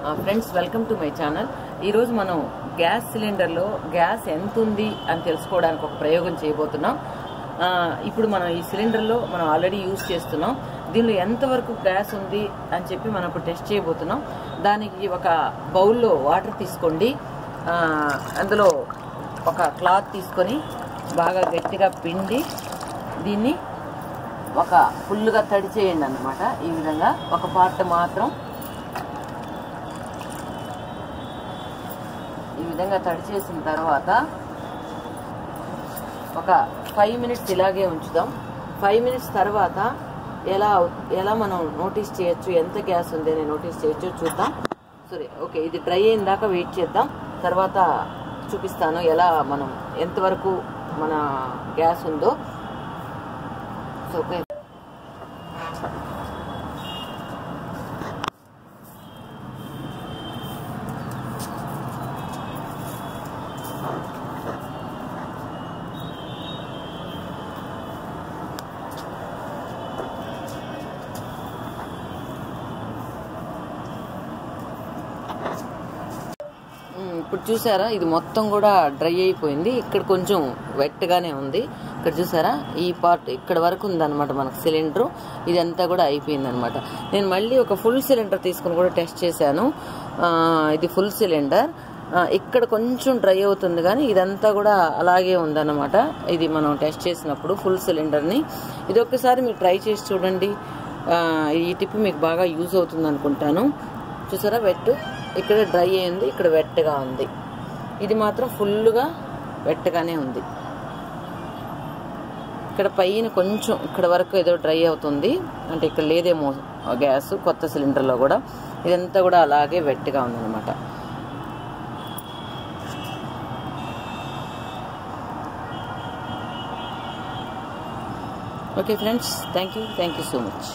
Friends welcome to my channel ఈరోజు మనం gas సిలిండర్లో gas ఎంత ఉంది అని తెలుసుకోవడానికి ఒక ప్రయోగం చేయబోతున్నాం. ఇప్పుడు మనం ఈ సిలిండర్లో మనం ఆల్రెడీ యూజ్ చేస్తున్నాం. దీనిలో ఎంతవరకు గ్యాస్ ఉంది అని చెప్పి మనం ఇప్పుడు టెస్ట్ చేయబోతున్నాం. దానికి ఒక బౌల్లో వాటర్ తీసుకోండి. అందులో ఒక క్లాత్ తీసుకొని బాగా గట్టిగా పిండి దీన్ని ఒక ఫుల్గా తడి చేయండి అనమాట ఈ విధంగా ఒక పార్ట్ మాత్రం ఈ విధంగా తడి చేసిన తర్వాత ఒక ఫైవ్ మినిట్స్ ఇలాగే ఉంచుదాం. ఫైవ్ మినిట్స్ తర్వాత ఎలా ఎలా మనం నోటీస్ చేయొచ్చు ఎంత గ్యాస్ ఉంది అని నోటీస్ చేయొచ్చు చూద్దాం. సరే ఓకే ఇది డ్రై అయిన దాకా వెయిట్ చేద్దాం. తర్వాత చూపిస్తాను ఎలా మనం ఎంతవరకు మన గ్యాస్ ఉందో. సో ఓకే ఇప్పుడు చూసారా? ఇది మొత్తం కూడా డ్రై అయిపోయింది. ఇక్కడ కొంచెం వెట్గానే ఉంది. ఇక్కడ చూసారా? ఈ పార్ట్ ఇక్కడ వరకు ఉందన్నమాట మనకు సిలిండర్. ఇదంతా కూడా అయిపోయింది అనమాట నేను మళ్ళీ ఒక ఫుల్ సిలిండర్ తీసుకుని కూడా టెస్ట్ చేశాను. ఇది ఫుల్ సిలిండర్ ఇక్కడ కొంచెం డ్రై అవుతుంది కానీ ఇదంతా కూడా అలాగే ఉందన్నమాట. ఇది మనం టెస్ట్ చేసినప్పుడు ఫుల్ సిలిండర్ని ఇది ఒక్కసారి మీరు ట్రై చేసి చూడండి. ఈ టిప్ మీకు బాగా యూజ్ అవుతుంది అనుకుంటాను. చూసారా? వెట్ ఇక్కడ డ్రై అయింది ఇక్కడ వెట్టగా ఉంది. ఇది మాత్రం ఫుల్గా వెట్టగానే ఉంది. ఇక్కడ పైన కొంచెం ఇక్కడ వరకు ఏదో డ్రై అవుతుంది. అంటే ఇక్కడ లేదేమో గ్యాస్ కొత్త సిలిండర్లో కూడా. ఇదంతా కూడా అలాగే వెట్టిగా ఉందన్నమాట. Okay friends thank you thank you so much.